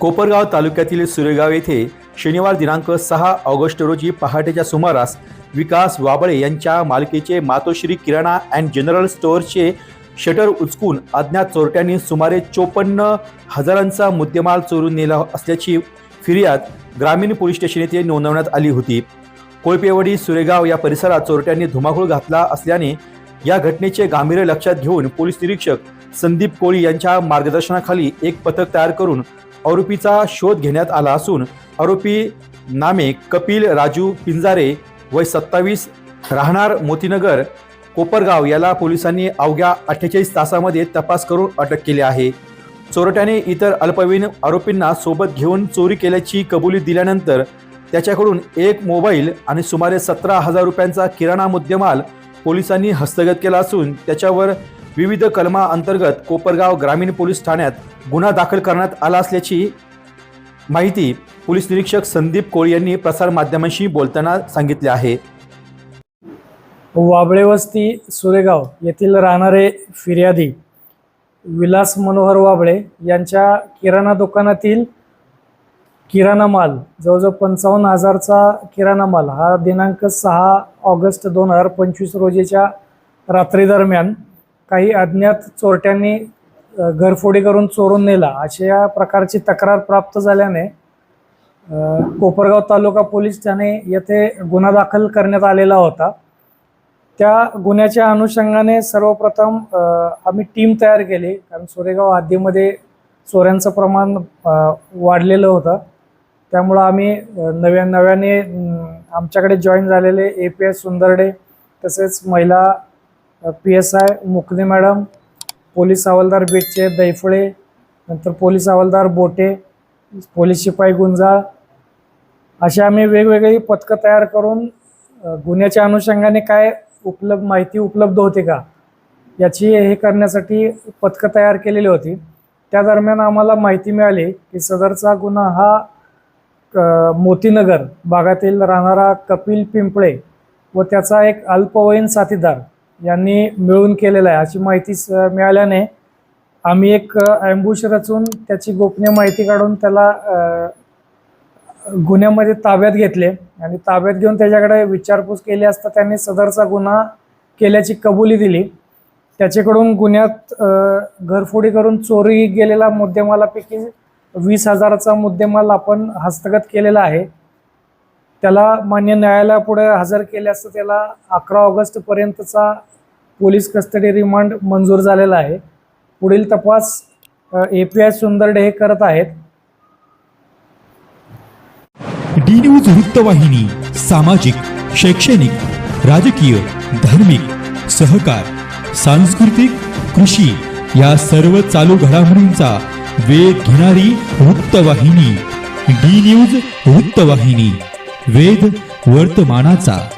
कोपरगाव तालुक्यातील सुरेगाव येथे शनिवार दिनांक सहा ऑगस्ट रोजी पहाटेच्या सुमारास विकास वाबळे यांच्या मालकीचे मातोश्री किराणा अँड जनरल स्टोअरचे शटर उचकून अज्ञात चोरट्यांनी सुमारे चोपन्न हजारांचा मुद्देमाल चोरून नेला असल्याची फिर्याद ग्रामीण पोलीस स्टेशन येथे नोंदवण्यात आली होती. कोळपेवडी सुरेगाव या परिसरात चोरट्यांनी धुमाकूळ घातला असल्याने या घटनेचे गांभीर्य लक्षात घेऊन पोलीस निरीक्षक संदीप कोळी यांच्या मार्गदर्शनाखाली एक पथक तयार करून आरोपीचा शोध घेण्यात आला असून आरोपी नामे कपिल राजू पिंजारे वय सत्तावीस राहणार मोतीनगर कोपरगाव याला पोलिसांनी अवघ्या अठ्ठेचाळीस तासामध्ये तपास करून अटक केली आहे. चोरट्याने इतर अल्पवयीन आरोपींना सोबत घेऊन चोरी केल्याची कबुली दिल्यानंतर त्याच्याकडून एक मोबाईल आणि सुमारे सतरा हजार रुपयांचा किराणा मुद्देमाल पोलिसांनी हस्तगत केला असून त्याच्यावर विविध कलमा अंतर्गत कोपरगाव ग्रामीण पोलीस ठाण्यात गुन्हा दाखल करण्यात आला असल्याची माहिती पोलीस निरीक्षक संदीप कोळी यांनी प्रसारमाध्यमांशी बोलताना सांगितले आहे. वाबळेवस्ती सुरेगाव येथील राहणारे फिर्यादी विलास मनोहर वाबळे यांच्या किराणा दुकानातील किराणा माल जवळजवळ पंचावन्न हजारचा किराणा माल हा दिनांक सहा ऑगस्ट दोन हजार पंचवीस रोजीच्या रात्री दरम्यान काही अज्ञात चोरट्यांनी घरफोडी करून चोरून नेला. अशा प्रकारची तक्रार प्राप्त झाल्याने कोपरगाव तालुका पोलीस ठाणे येथे गुन्हा दाखल करण्यात आलेला होता. त्या गुन्ह्याच्या अनुषंगाने सर्वप्रथम आम्ही टीम तयार केली. कारण सोरेगाव हद्दीमध्ये चोऱ्यांचं प्रमाण वाढलेलं होतं. त्यामुळं आम्ही नव्या नव्याने आमच्याकडे जॉईन झालेले ए पी एस सुंदरडे तसेच महिला P S I Mukde madam police हवालदार बेटचे दैफळे नंतर पोलीस हवालदार बोटे पोलीस शिपाई गुंजाळ. अशी आम्ही वेगवेगळी पथकं तयार करून गुन्ह्याच्या अनुषंगाने काय उपलब्ध माहिती उपलब्ध होते का याची हे करण्यासाठी पथकं तयार केलेली होती. त्या दरम्यान आम्हाला माहिती मिळाली की सदरचा गुन्हा हा मोतीनगर भागातील राहणारा कपिल पिंपळे व त्याचा एक अल्पवयीन साथीदार यांनी मिळून केलेला आहे. अशी माहिती स- मिळाल्याने आम्ही एक अँबुश रचून त्याची गोपनीय माहिती काढून त्याला गुन्ह्यामध्ये ताब्यात घेतले. आणि ताब्यात घेऊन त्याच्याकडे विचारपूस केली असता त्यांनी सदरचा गुन्हा केल्याची कबुली दिली. त्याच्याकडून गुन्ह्यात घरफोडी करून चोरी गेलेला मुद्देमालापैकी वीस हजाराचा मुद्देमाल आपण हस्तगत केलेला आहे. त्याला मान्य न्यायालयापुढे हजर केले असता त्याला अकरा ऑगस्टपर्यंतचा पोलीस कस्टडी रिमांड मंजूर झालेला आहे. पुढील तपास ए पी आय सुंदरडे हे करत आहेत. डी न्यूज वृत्तवाहिनी सामाजिक शैक्षणिक राजकीय धार्मिक सहकार सांस्कृतिक कृषी या सर्व चालू घडामोडींचा वेध घेणारी वृत्तवाहिनी डी न्यूज वृत्तवाहिनी. वेद वर्तमानाचा.